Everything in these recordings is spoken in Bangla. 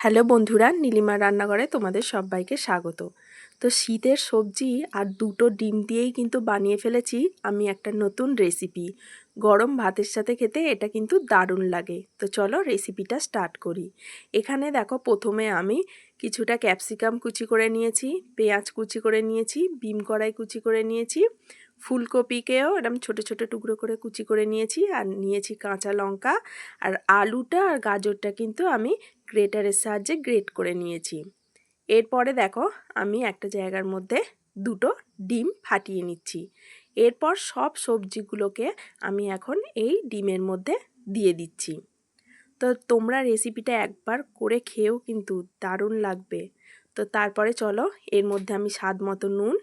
হ্যালো বন্ধুরা নীলিমা রান্নাঘরে তোমাদের সবাইকে স্বাগত। তো শীতের সবজি আর দুটো ডিম দিয়েই কিন্তু বানিয়ে ফেলেছি আমি একটা নতুন রেসিপি। গরম ভাতের সাথে খেতে এটা কিন্তু দারুণ লাগে। তো চলো রেসিপিটা স্টার্ট করি। এখানে দেখো প্রথমে আমি কিছুটা ক্যাপসিকাম কুচি করে নিয়েছি, পেঁয়াজ কুচি করে নিয়েছি, বিম কড়াই কুচি করে নিয়েছি ফুলকপিকেও এরকম ছোট ছোট টুকরো করে কুচি করে নিয়েছি আর নিয়েছি কাঁচা লঙ্কা। আর আলুটা আর গাজরটা কিন্তু আমি গ্রেটারের সাহায্যে গ্রেট করে নিয়েছি। এরপরে দেখো আমি একটা জায়গার মধ্যে দুটো ডিম ফাটিয়ে নিচ্ছি। এরপর সব সবজিগুলোকে আমি এখন এই ডিমের মধ্যে দিয়ে দিচ্ছি। তো তোমরা রেসিপিটা একবার করে খেয়েও কিন্তু দারুণ লাগবে। তো তারপরে চলো এর মধ্যে আমি স্বাদ মতো নুন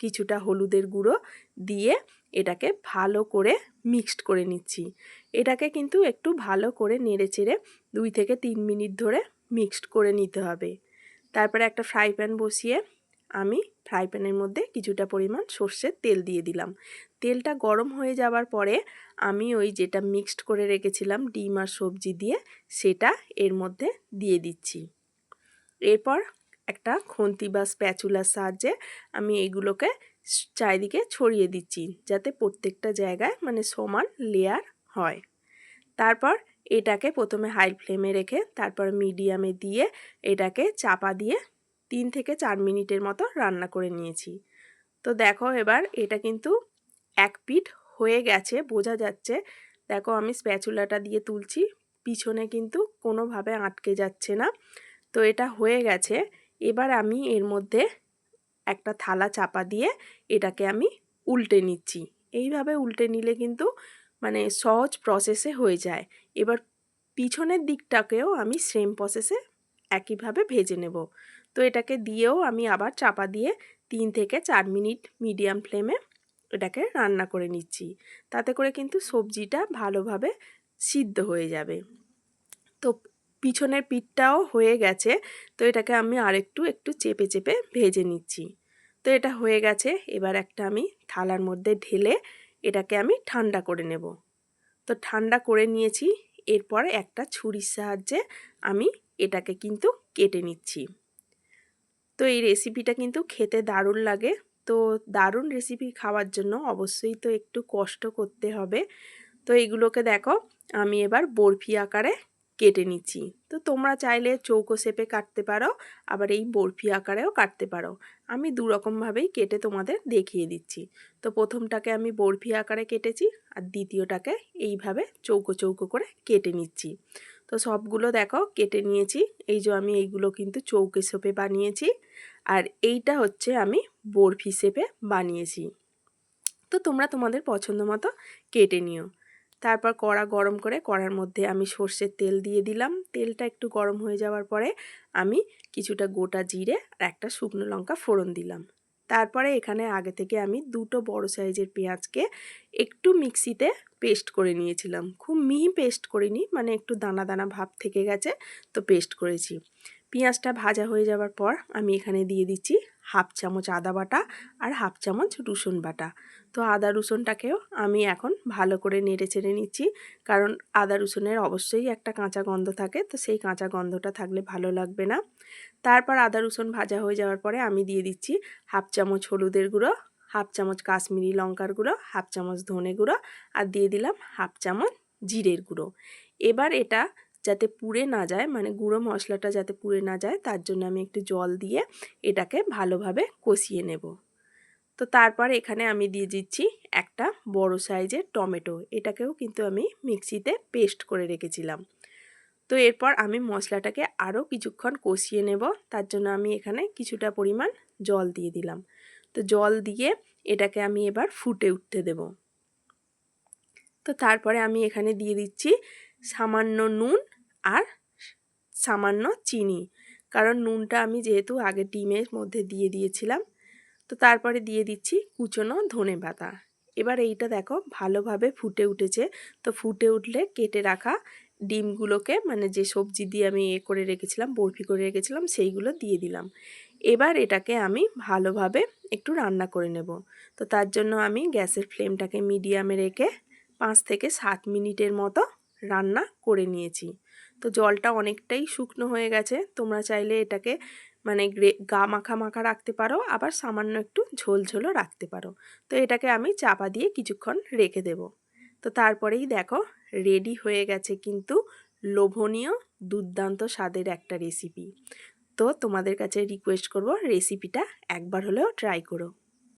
কিছুটা হলুদের গুঁড়ো দিয়ে এটাকে ভালো করে মিক্সড করে নিচ্ছি। এটাকে কিন্তু একটু ভালো করে নেড়ে চেড়ে দুই থেকে তিন মিনিট ধরে মিক্সড করে নিতে হবে। তারপরে একটা ফ্রাই প্যান বসিয়ে আমি ফ্রাই প্যানের মধ্যে কিছুটা পরিমাণ সর্ষের তেল দিয়ে দিলাম। তেলটা গরম হয়ে যাওয়ার পরে আমি ওই যেটা মিক্সড করে রেখেছিলাম ডিম আর সবজি দিয়ে সেটা এর মধ্যে দিয়ে দিচ্ছি। এরপর একটা খুন্তি বা স্প্যাচুলার সাহায্যে আমি এইগুলোকে চারিদিকে ছড়িয়ে দিচ্ছি, যাতে প্রত্যেকটা জায়গায় মানে সমান লেয়ার হয়। তারপর এটাকে প্রথমে হাই ফ্লেমে রেখে তারপর মিডিয়ামে দিয়ে এটাকে চাপা দিয়ে তিন থেকে চার মিনিটের মতো রান্না করে নিয়েছি। তো দেখো এবার এটা কিন্তু এক পিঠ হয়ে গেছে, বোঝা যাচ্ছে। দেখো আমি স্প্যাচুলাটা দিয়ে তুলছি, পিছনে কিন্তু কোনোভাবে আটকে যাচ্ছে না। তো এটা হয়ে গেছে। এবার আমি এর মধ্যে একটা থালা চাপা দিয়ে এটাকে আমি উল্টে নিচ্ছি। এইভাবে উল্টে নিলে কিন্তু মানে সহজ প্রসেসে হয়ে যায়। এবার পিছনের দিকটাকেও আমি সেম প্রসেসে একইভাবে ভেজে নেব। তো এটাকে দিয়েও আমি আবার চাপা দিয়ে তিন থেকে চার মিনিট মিডিয়াম ফ্লেমে এটাকে রান্না করে নিচ্ছি। তাতে করে কিন্তু সবজিটা ভালোভাবে সিদ্ধ হয়ে যাবে। তো পিছনের পিঠটাও হয়ে গেছে। তো এটাকে আমি আরেকটু, একটু চেপে চেপে ভেজে নিচ্ছি। তো এটা হয়ে গেছে। এবার একটা আমি থালার মধ্যে ঢেলে এটাকে আমি ঠান্ডা করে নেব। তো ঠান্ডা করে নিয়েছি। এরপর একটা ছুরির সাহায্যে আমি এটাকে কিন্তু কেটে নিচ্ছি। তো এই রেসিপিটা কিন্তু খেতে দারুণ লাগে। তো দারুণ রেসিপি খাওয়ার জন্য অবশ্যই তো একটু কষ্ট করতে হবে। তো এইগুলোকে দেখো, আমি এবার বরফি আকারে কেটে নিচ্ছি। তো তোমরা চাইলে চৌকো শেপে কাটতে পারো, আবার এই বরফি আকারেও কাটতে পারো। আমি দু রকমভাবেই কেটে তোমাদের দেখিয়ে দিচ্ছি। তো প্রথমটাকে আমি বরফি আকারে কেটেছি, আর দ্বিতীয়টাকে এইভাবে চৌকো চৌকো করে কেটে নিচ্ছি। তো সবগুলো দেখো কেটে নিয়েছি, এই যে আমি এইগুলো কিন্তু চৌকে শেপে বানিয়েছি, আর এইটা হচ্ছে আমি বরফি শেপে বানিয়েছি। তো তোমরা তোমাদের পছন্দ মতো কেটে নিও। তারপর কড়া গরম করে কড়ার মধ্যে আমি সর্ষের তেল দিয়ে দিলাম। তেলটা একটু গরম হয়ে যাওয়ার পরে আমি কিছুটা গোটা জিরে আর একটা শুকনো লঙ্কা ফোড়ন দিলাম। তারপরে এখানে আগে থেকে আমি দুটো বড় সাইজের পেঁয়াজকে একটু মিক্সিতে পেস্ট করে নিয়েছিলাম। খুব মিহি পেস্ট করিনি মানে একটু দানা দানা ভাব থেকে গেছে, তো পেস্ট করেছি। পেঁয়াজটা ভাজা হয়ে যাওয়ার পর আমি এখানে দিয়ে দিচ্ছি হাফ চামচ আদা বাটা আর হাফ চামচ রসুন বাটা। তো আদা রসুনটাকেও আমি এখন ভালো করে নেড়ে চেড়ে নিচ্ছি, কারণ আদা রসুনের অবশ্যই একটা কাঁচা গন্ধ থাকে, তো সেই কাঁচা গন্ধটা থাকলে ভালো লাগবে না। তারপর আদা রসুন ভাজা হয়ে যাওয়ার পরে আমি দিয়ে দিচ্ছি হাফ চামচ হলুদের গুঁড়ো, হাফ চামচ কাশ্মীরি লঙ্কার গুঁড়ো, হাফ চামচ ধনে গুঁড়ো, আর দিয়ে দিলাম হাফ চামচ জিরের গুঁড়ো। এবার এটা যাতে পুড়ে না যায় মানে গুঁড়ো মশলাটা যাতে পুড়ে না যায়, তার জন্য আমি একটু জল দিয়ে এটাকে ভালোভাবে কষিয়ে নেব। তো তারপর এখানে আমি দিয়ে দিচ্ছি একটা বড় সাইজের টমেটো। এটাকেও কিন্তু আমি মিক্সিতে পেস্ট করে রেখেছিলাম। তো এরপর আমি মশলাটাকে আরও কিছুক্ষণ কষিয়ে নেব। তার জন্য আমি এখানে কিছুটা পরিমাণ জল দিয়ে দিলাম। তো জল দিয়ে এটাকে আমি এবার ফুটে উঠতে দেব। তো তারপরে আমি এখানে দিয়ে দিচ্ছি সামান্য নুন আর সামান্য চিনি। কারণ নুনটা আমি যেহেতু আগে ডিমের মধ্যে দিয়ে দিয়েছিলাম, তো তারপরে দিয়ে দিচ্ছি কুচনো ধনে পাতা। এবার এইটা দেখো ভালোভাবে ফুটে উঠেছে। তো ফুটে উঠলে কেটে রাখা ডিমগুলোকে মানে যে সবজি দিয়ে আমি এ করে রেখেছিলাম, বরফি করে রেখেছিলাম, সেইগুলো দিয়ে দিলাম। এবার এটাকে আমি ভালোভাবে একটু রান্না করে নেব। তো তার জন্য আমি গ্যাসের ফ্লেমটাকে মিডিয়ামে রেখে পাঁচ থেকে সাত মিনিটের মতো রান্না করে নিয়েছি। তো জলটা অনেকটাই শুকনো হয়ে গেছে। তোমরা চাইলে এটাকে মানে গ্রে, গা মাখা মাখা রাখতে পারো, আবার সামান্য একটু ঝোল ঝোলও রাখতে পারো। তো এটাকে আমি চাপা দিয়ে কিছুক্ষণ রেখে দেব। তো তারপরেই দেখো, রেডি হয়ে গেছে কিন্তু লোভনীয়, দুর্দান্ত স্বাদের একটা রেসিপি। তো তোমাদের কাছে রিকোয়েস্ট করব রেসিপিটা একবার হলেও ট্রাই করো।